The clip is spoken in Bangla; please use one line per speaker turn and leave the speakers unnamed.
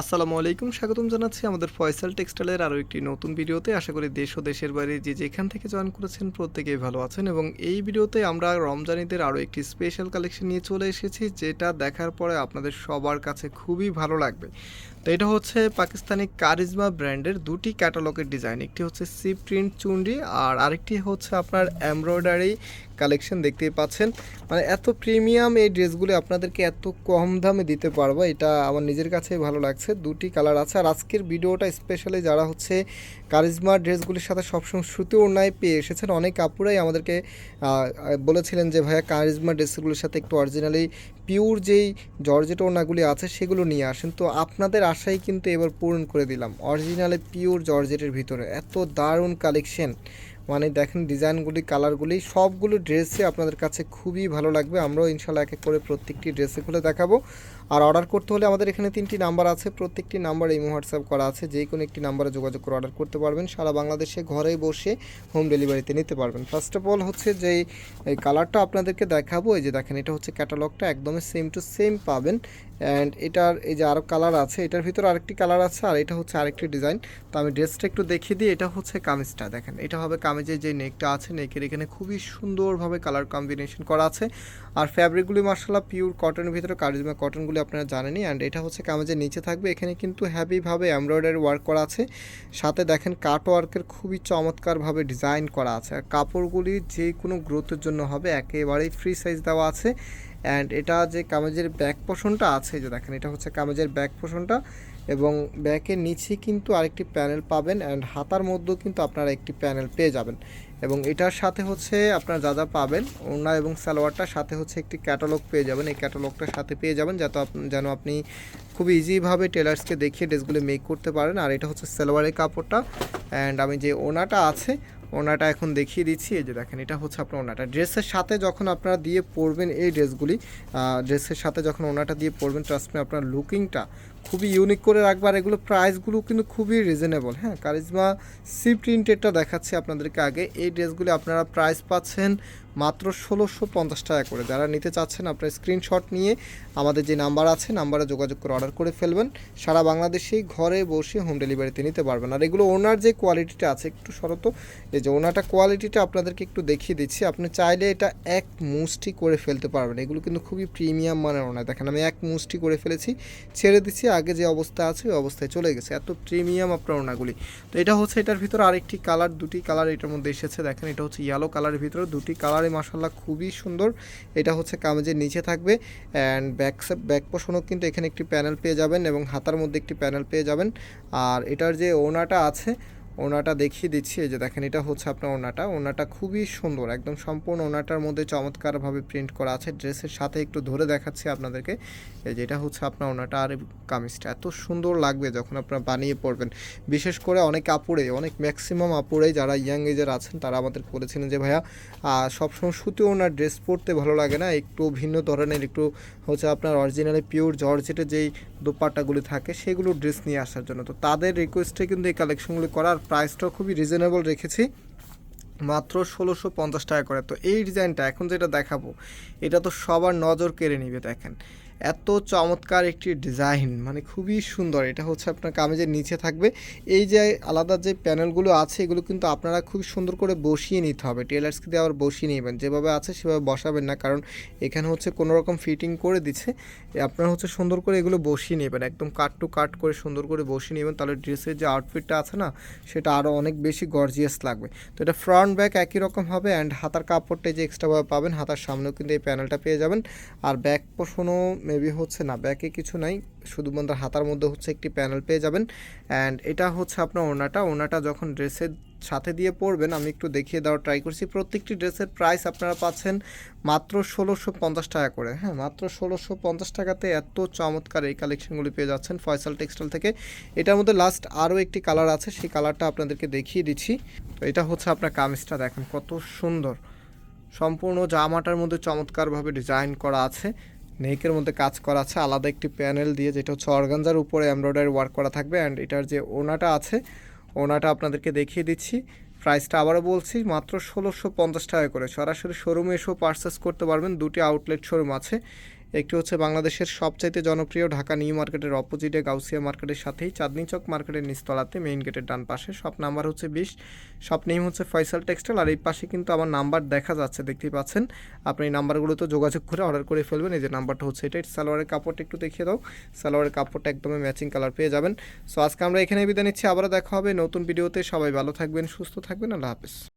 আসসালামু আলাইকুম, স্বাগতম জানাচ্ছি আমাদের ফয়সাল টেক্সটাইলের আরও একটি নতুন ভিডিওতে। আশা করি দেশ ও দেশের বাইরে যে যেখান থেকে জয়েন করেছেন প্রত্যেকেই ভালো আছেন এবং এই ভিডিওতে আমরা রমজানিদের আরও একটি স্পেশাল কালেকশন নিয়ে চলে এসেছি, যেটা দেখার পরে আপনাদের সবার কাছে খুবই ভালো লাগবে। তো এটা হচ্ছে পাকিস্তানি কারিজমা ব্র্যান্ডের দুটি ক্যাটালগের ডিজাইন একটি হচ্ছে সি প্রিন্ট চুন্ডি আর আরেকটি হচ্ছে আপনার এমব্রয়ডারি কালেকশন দেখতেই পাচ্ছেন। মানে এত প্রিমিয়াম এই ড্রেসগুলি আপনাদেরকে এত কম দামে দিতে পারব, এটা আমার নিজের কাছে ভালো লাগছে। দুটি কালার আছে আর আজকের ভিডিওটা স্পেশালি যারা হচ্ছে কারিজমা ড্রেসগুলির সাথে সবসময় সুতি ওড়নায় পেয়ে এসেছেন, অনেক কাপুরাই আমাদেরকে বলেছিলেন যে, ভাইয়া, কারিজমা ড্রেসগুলির সাথে একটু অরিজিনালি পিওর যেই জর্জেট ওড়নাগুলি আছে, সেগুলো নিয়ে আসেন। তো আপনাদের আশাই কিন্তু এবার পূরণ করে দিলাম অরিজিনালি পিওর জর্জেটের ভিতরে। এত দারুণ কালেকশন। মানে দেখেন ডিজাইনগুলি, কালারগুলি, সবগুলো ড্রেসে আপনাদের কাছে খুবই ভালো লাগবে। আমরাও ইনশাল্লাহ এক এক করে প্রত্যেকটি ড্রেসে খুলে দেখাবো। আর অর্ডার করতে হলে আমাদের এখানে তিনটি নাম্বার আছে। প্রত্যেকটি নাম্বার এই হোয়াটসঅ্যাপ করা আছে। যে কোনো একটি নাম্বারে যোগাযোগ করে অর্ডার করতে পারবেন। সারা বাংলাদেশে ঘরে বসে হোম ডেলিভারিতে নিতে পারবেন। ফার্স্ট অফ অল হচ্ছে যে, এই কালারটা আপনাদেরকে দেখাবো। এই যে দেখেন, এটা হচ্ছে ক্যাটালগটা একদমই সেম টু সেম পাবেন। অ্যান্ড এটার এই যে আরও কালার আছে, এটার ভিতরে আরেকটি কালার আছে আর এটা হচ্ছে আরেকটি ডিজাইন তো আমি ড্রেসটা একটু দেখিয়ে দিই। এটা হচ্ছে কামিজটা। দেখেন, এটা হবে কামিজের যে নেকটা আছে নেকের এখানে খুবই সুন্দরভাবে কালার কম্বিনেশন করা আছে। আর ফ্যাব্রিকগুলি মার্শাল্লাহ পিওর কটনের ভিতরে, কারিজমা কটনগুলি আপনারা জানেনই। অ্যান্ড এটা হচ্ছে কামেজের নিচে থাকবে। এখানে কিন্তু হ্যাভিভাবে এমব্রয়ডারি ওয়ার্ক করা আছে। সাথে দেখেন কাট ওয়ার্কের খুবই চমৎকারভাবে ডিজাইন করা আছে। আর কাপড়গুলি যে কোনো গ্রোথের জন্য হবে। একেবারেই ফ্রি সাইজ দেওয়া আছে। অ্যান্ড এটা যে কামেজের ব্যাক পোষণটা আছে, যে দেখেন, এটা হচ্ছে কামেজের ব্যাক পোষণটা এবং ব্যাকের নিচে কিন্তু আরেকটি প্যানেল পাবেন অ্যান্ড হাতার মধ্যেও কিন্তু আপনারা একটি প্যানেল পেয়ে যাবেন। এবং এটার সাথে হচ্ছে আপনারা যা যা পাবেন, ওড়না এবং সালোয়ারটার সাথে হচ্ছে একটি ক্যাটালগ পেয়ে যাবেন। এই ক্যাটালগটার সাথে পেয়ে যাবেন যাতে যেন আপনি খুব ইজিভাবে টেলার্সকে দেখিয়ে ড্রেসগুলো মেক করতে পারেন। আর এটা হচ্ছে সালোয়ারের কাপড়টা অ্যান্ড আমি যে ওনাটা আছে ওনাটা এখন দেখিয়ে দিচ্ছি। এই যে দেখেন, এটা হচ্ছে আপনার ওনাটা ড্রেসের সাথে যখন আপনারা দিয়ে পরবেন এই ড্রেসগুলি ড্রেসের সাথে যখন ওনাটা দিয়ে পরবেন ট্রাস্ট আপনার লুকিংটা খুবই ইউনিক করে রাখবে আর এগুলো প্রাইসগুলো কিন্তু খুবই রিজনেবল হ্যাঁ? কারিজমা সি প্রিন্টেডটা দেখাচ্ছি আপনাদেরকে আগে। এই ড্রেসগুলি আপনারা প্রাইস পাচ্ছেন মাত্র ষোলোশো পঞ্চাশ টাকা করে। যারা নিতে চাচ্ছেন আপনার স্ক্রিনশট নিয়ে আমাদের যে নাম্বার আছে নাম্বারে যোগাযোগ করে অর্ডার করে ফেলবেন। সারা বাংলাদেশেই ঘরে বসে হোম ডেলিভারিতে নিতে পারবেন। আর এগুলো ওনার যে কোয়ালিটিটা আছে, একটু শরত এই যে ওনাটা কোয়ালিটিটা আপনাদেরকে একটু দেখিয়ে দিচ্ছি। আপনি চাইলে এটা এক মুষ্টি করে ফেলতে পারবেন। এগুলো কিন্তু খুবই প্রিমিয়াম মানের ওনার দেখেন, আমি এক মুষ্টি করে ফেলেছি, ছেড়ে দিচ্ছি। আগে যে অবস্থা আছে, ওই অবস্থায় চলে গেছে। এত প্রিমিয়াম আপনার ওনাগুলি তো এটা হচ্ছে এটার ভিতরে আরেকটি কালার দুটি কালার এটার মধ্যে এসেছে। দেখেন, এটা হচ্ছে ইয়েলো কালারের ভিতরে দুটি কালারই মাসাল্লাহ খুবই সুন্দর। এটা হচ্ছে কামেজের নিচে থাকবে অ্যান্ড ব্যাক ব্যাক পোষণও কিন্তু এখানে একটি প্যানেল পেয়ে যাবেন এবং হাতার মধ্যে একটি প্যানেল পেয়ে যাবেন। আর এটার যে ওনাটা আছে ওনাটা দেখিয়ে দিচ্ছি যে দেখেন, এটা হচ্ছে আপনার ওনাটা। ওনাটা খুবই সুন্দর, একদম সম্পূর্ণ ওনাটার মধ্যে চমৎকারভাবে প্রিন্ট করা আছে। ড্রেসের সাথে একটু ধরে দেখাচ্ছি আপনাদেরকে। যে এটা হচ্ছে আপনার ওনাটা আর কামিজটা। এত সুন্দর লাগবে যখন আপনারা বানিয়ে পড়বেন বিশেষ করে অনেক আপুরে, অনেক ম্যাক্সিমাম আপুরে যারা ইয়াং এজের আছেন, তারা আমাদের বলেছিলেন যে, ভাইয়া সবসময় সুতি ওনার ড্রেস পরতে ভালো লাগে না। একটু ভিন্ন ধরনের, একটু হচ্ছে আপনার অরিজিনালি পিওর জর্জেটের যেই দোপাট্টাগুলি থাকে, সেগুলো ড্রেস নিয়ে আসার জন্য। তো তাদের রিকোয়েস্টে কিন্তু এই কালেকশনগুলি করার প্রাইসটাও খুবই রিজনেবল রেখেছি। মাত্র ষোলোশো পঞ্চাশ টাকা করে। তো এই ডিজাইনটা এখন যেটা দেখাবো, এটা তো সবার নজর কেড়ে নিবে, দেখেন। এত চমৎকার একটি ডিজাইন মানে খুবই সুন্দর। এটা হচ্ছে আপনার কামেজের নিচে থাকবে। এই যে আলাদা যে প্যানেলগুলো আছে, এগুলো কিন্তু আপনারা খুব সুন্দর করে বসিয়ে নিতে হবে। টেলার্সকে দিয়ে আবার বসিয়ে নেবেন। যেভাবে আছে, সেভাবে বসাবেন না। কারণ এখানে হচ্ছে কোনো রকম ফিটিং করে দিচ্ছে। আপনারা হচ্ছে সুন্দর করে এগুলো বসিয়ে নেবেন। একদম কাট টু কাট করে সুন্দর করে বসিয়ে নেবেন। তাহলে ড্রেসের যে আউটফিটটা আছে না, সেটা আরও অনেক বেশি গর্জিয়াস লাগবে। তো এটা ফ্রন্ট ব্যাক একই রকম হবে অ্যান্ড হাতার কাপড়টা যে এক্সট্রাভাবে পাবেন, হাতার সামনেও কিন্তু এই প্যানেলটা পেয়ে যাবেন। আর ব্যাক পোষণও মেবি হচ্ছে না ব্যাকে কিছু নাই, শুধুমাত্র হাতার মধ্যে হচ্ছে একটি প্যানেল পেয়ে যাবেন। অ্যান্ড এটা হচ্ছে আপনার ওনাটা ওনাটা যখন ড্রেসের সাথে দিয়ে পরবেন, আমি একটু দেখিয়ে দেওয়ার ট্রাই করছি। প্রত্যেকটি ড্রেসের প্রাইস আপনারা পাচ্ছেন মাত্র ষোলোশো পঞ্চাশ টাকা করে। হ্যাঁ মাত্র ষোলোশো পঞ্চাশ টাকাতে এত চমৎকার এই কালেকশনগুলি পেয়ে যাচ্ছেন ফয়সাল টেক্সটাইল থেকে। এটার মধ্যে লাস্ট আরও একটি কালার আছে, সেই কালারটা আপনাদেরকে দেখিয়ে দিচ্ছি। তো এটা হচ্ছে আপনার কামিজটা, দেখেন কত সুন্দর। সম্পূর্ণ জামাটার মধ্যে চমৎকারভাবে ডিজাইন করা আছে। নেকের মধ্যে কাজ করা আছে। আলাদা একটি প্যানেল দিয়ে যেটা হচ্ছে অর্গানজার, উপরে এমব্রয়ডারি ওয়ার্ক করা থাকবে অ্যান্ড এটার যে ওনাটা আছে, ওনাটা আপনাদেরকে দেখিয়ে দিচ্ছি। প্রাইসটা আবারও বলছি, মাত্র ষোলোশো পঞ্চাশ টাকা করে। সরাসরি শোরুমে এসেও পারচেস করতে পারবেন। দুটি আউটলেট শোরুম আছে। একটি হচ্ছে বাংলাদেশের সবচাইতে জনপ্রিয় ঢাকা নিউ মার্কেটের অপোজিটে গাউসিয়া মার্কেটের সাথেই চাঁদনি চক মার্কেটের নিচতলাতে মেইন গেটের ডান পাশে। শপ নাম্বার হচ্ছে বিশ। শপ নেম হচ্ছে ফয়সাল টেক্সটাইল আর এই পাশে কিন্তু আমার নাম্বার দেখা যাচ্ছে, দেখতেই পাচ্ছেন। আপনি এই নাম্বারগুলোতে যোগাযোগ করে অর্ডার করে ফেলবেন। এই যে নাম্বারটা হচ্ছে এটা সালোয়ারের কাপড়টা একটু দেখিয়ে দাও। সালোয়ারের কাপড়টা একদমই ম্যাচিং কালার পেয়ে যাবেন। সো আজকে আমরা এখানে বিদায় নিচ্ছি। আবারও দেখা হবে নতুন ভিডিওতে। সবাই ভালো থাকবেন, সুস্থ থাকবেন। আল্লাহ হাফেজ।